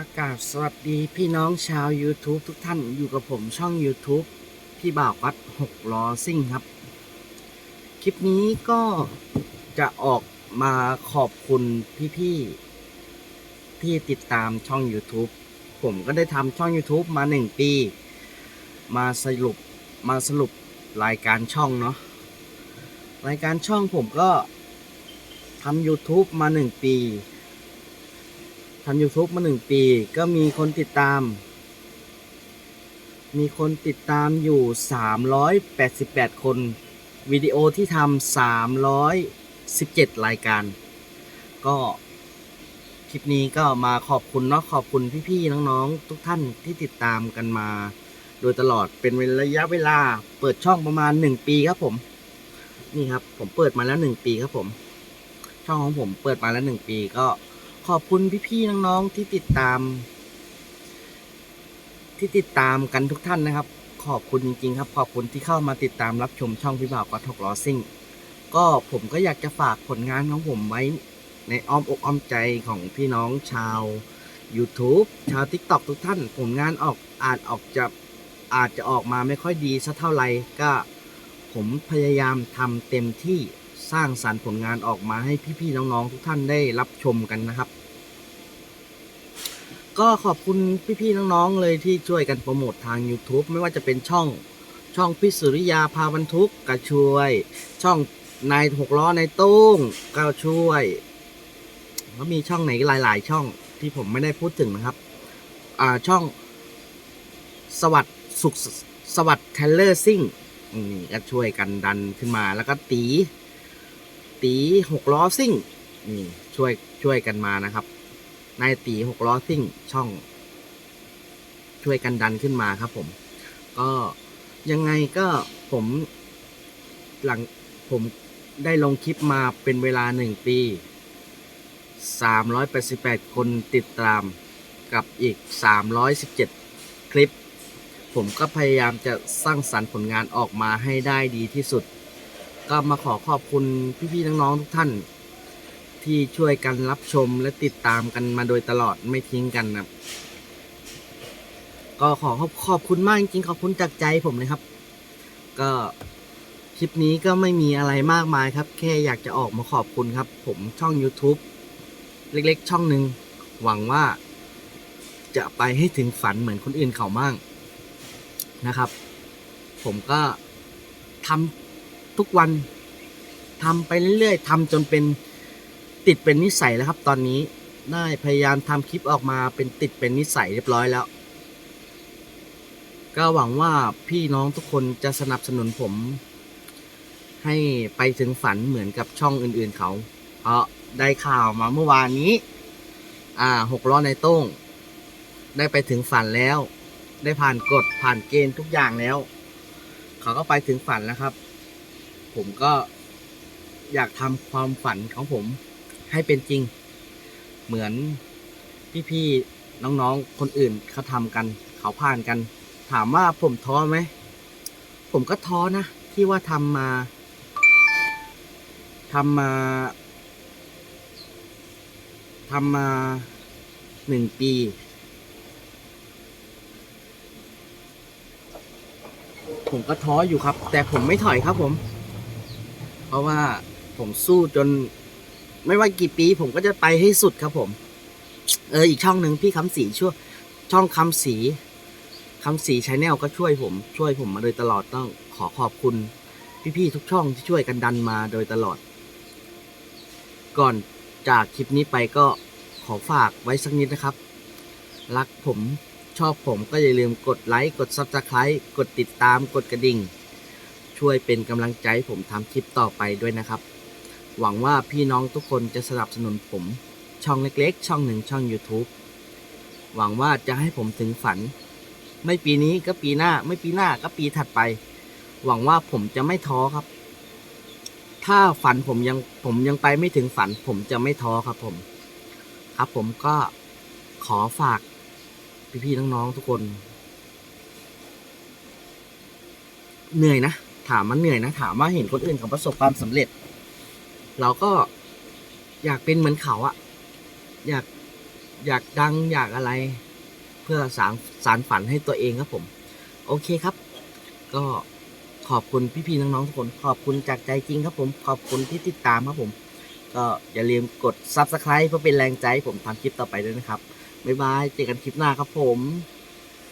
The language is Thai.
อากาศสวัสดีพี่น้องชาว YouTube ทุกท่านอยู่กับผมช่อง YouTube พี่บ่าววัดหกล้อซิ่งครับ คลิปนี้ก็จะออกมาขอบคุณพี่ๆที่ติดตามช่อง YouTube ผมก็ได้ทำช่อง YouTube มาหนึ่งปี มาสรุปมาสรุปรายการช่องเนาะรายการช่องผมก็ทำ YouTube มาหนึ่งปี ทำ YouTube มาหนึ่งปี ก็มีคนติดตาม มีคนติดตามอยู่ 388 คน วิดีโอที่ทำ317 รายการ ก็คลิปนี้ก็มาขอบคุณเนาะขอบคุณพี่ๆน้องๆ ทุกท่านที่ติดตามกันมา โดยตลอดเป็นระยะเวลาเปิดช่องประมาณ 1 ปีครับผม นี่ครับผมเปิดมาแล้ว 1 ปีครับผม ช่องของผมเปิดมาแล้ว 1 ปีก็ ขอบคุณพี่ๆน้องๆที่ติดตาม ที่ติดตามกันทุกท่านนะครับ ขอบคุณจริงๆ ครับ ขอบคุณที่เข้ามาติดตามรับชมช่องพี่บ่าวก็ทกล้อซิ่งก็ผมก็อยากจะฝากผลงานของผมไว้ ในอ้อมอกอ้อมใจของพี่น้องชาว YouTube ชาว TikTok ทุกท่าน ผลงานออกอาจออกจะอาจจะออกมาไม่ค่อยดีสักเท่าไหร่ก็ผมพยายามทำเต็มที่ สร้างสารรค์ผลงานออกมาให้พี่ๆน้องๆทุกท่านได้รับชมกันนะครับ ก็ขอบคุณพี่ๆน้องๆเลยที่ช่วยกันโปรโมททาง YouTube ไม่ว่าจะเป็นช่องช่องพิสุริยาพาบรรทุกก็ช่วย ช่องนายหกล้อในายโต้งก็ช่วยแล้วมีช่องไหนหลาย ๆ ช่องที่ผมไม่ได้พูดถึงนะครับ อ่าช่องสวัสดสุขสวัสดเทเลอร์ซิ่งนี่ก็ช่วยกันดันขึ้นมาแล้วก็ตี ตีหกล้อซิ่งนี่ช่วยช่วยกันมานะครับนายตีหกล้อซิ่งช่อง ช่วยกันดันขึ้นมาครับ ผม ก็ยังไงก็ผม หลังผมได้ลงคลิปมาเป็นเวลาหนึ่งปี 388 คนติดตามกับอีก 317 คลิป ผมก็พยายามจะสร้างสรรค์ผลงานออกมาให้ได้ดีที่สุด ก็มาขอขอบคุณพี่ๆน้องๆทุกท่าน ที่ช่วยกันรับชมและติดตามกันมาโดยตลอดไม่ทิ้งกันนะครับ ก็ขอขอบขอบคุณมากจริงๆขอบคุณจากใจผมเลยครับ ก็คลิปนี้ก็ไม่มีอะไรมากมายครับ แค่อยากจะออกมาขอบคุณครับ ผมช่อง YouTube เล็กๆ ช่องหนึ่งหวังว่าจะไปให้ถึงฝันเหมือนคนอื่นเขามั่งนะครับ ผมก็ทำ ทุกวันทำไปเรื่อยๆทำจนเป็นติดเป็นนิสัยแล้วครับ ตอนนี้ได้พยายามทำคลิปออกมาเป็นติดเป็นนิสัยเรียบร้อยแล้ว ก็หวังว่าพี่น้องทุกคนจะสนับสนุนผม ให้ไปถึงฝันเหมือนกับช่องอื่นๆเขา เพราะได้ข่าวมาเมื่อวานนี้ อ่าหกล้อในโต้ง ได้ไปถึงฝันแล้ว ได้ผ่านกฎผ่านเกณฑ์ทุกอย่างแล้ว เขาก็ไปถึงฝันแล้วครับ ผมก็อยากทำความฝันของผมให้เป็นจริง เหมือนพี่ๆน้องๆคนอื่นเขาทำกัน เขาผ่านกัน ถามว่าผมท้อไหม ผมก็ท้อนะ ที่ว่าทำมาทำมาทำมาหนึ่งปี ผมก็ท้ออยู่ครับ แต่ผมไม่ถอยครับผม ราะว่าผมสู้จน ไม่ว่ากี่ปีผมก็จะไปให้สุดครับผม เอออีกช่องหนึ่งพี่คำศรีช่วยช่องคำศรีคำศรีชาแนลก็ช่วยผม ช่วยผมมาโดยตลอดต้องขอขอบคุณ พี่ๆทุกช่องที่ช่วยกันดันมาโดยตลอด ก่อนจากคลิปนี้ไปก็ขอฝากไว้สักนิดนะครับ รักผมชอบผมก็อย่าลืมกดไลค์ กด Subscribe กดติดตามกดกระดิ่ง ช่วยเป็นกำลังใจใผมทำคลิปต่อไปด้วยนะครับ หวังว่าพี่น้องทุกคนจะสนับสนุนผมช่องเล็กๆ ช่องหนึ่งช่อง YouTube หวังว่าจะให้ผมถึงฝัน ไม่ปีนี้ก็ปีหน้า ไม่ปีหน้าก็ปีถัดไป หวังว่าผมจะไม่ท้อครับ ถ้าฝันผมยังผมยังไปไม่ถึงฝัน ผมจะไม่ท้อครับผม ครับผมก็ขอฝากพี่ๆน้องๆทุกคน เหนื่อยนะ ถามมันเหนื่อยนะถามว่าเห็นคนอื่นเขาประสบความสำเร็จ เราก็อยากเป็นเหมือนเขาอะอยากอยากดังอยากอะไร เพื่อสารสารฝันให้ตัวเองครับผม โอเคครับ ก็ขอบคุณพี่ๆน้องๆทุกคนขอบคุณจากใจจริงครับผม ขอบคุณที่ติดตามครับผม ก็อย่าลืมกด subscribe เพื่อเป็นแรงใจให้ผมทำคลิปต่อไปด้วยนะครับบ๊ายบายเจอกันคลิปหน้าครับผม